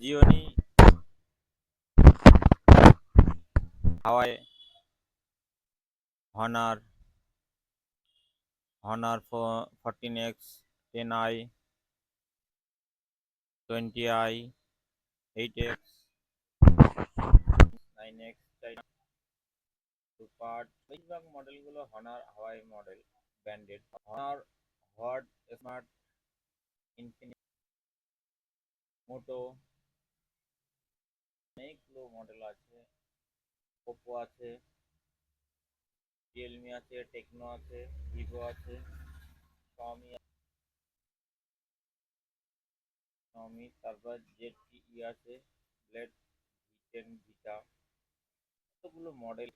Gionee Huawei Honor Honor fourteen X, ten I, twenty I, eight X, nine X super, বেশিরভাগ মডেলগুলো Honor, Huawei model, branded. Honor, hot, smart, infinite, Moto অনেকগুলো model আছে। Oppo আছে Realme আছে techno আছে Vivo আছে Xiaomi Xiaomi তারপর Z E আছে ব্লেড ভি টেন ভিটা কতগুলো মডেল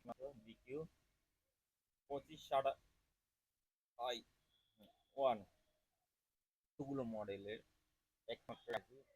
বিকিউ পঁচিশ ষাট আই ওয়ান কতগুলো মডেলের একমাত্র ইউজ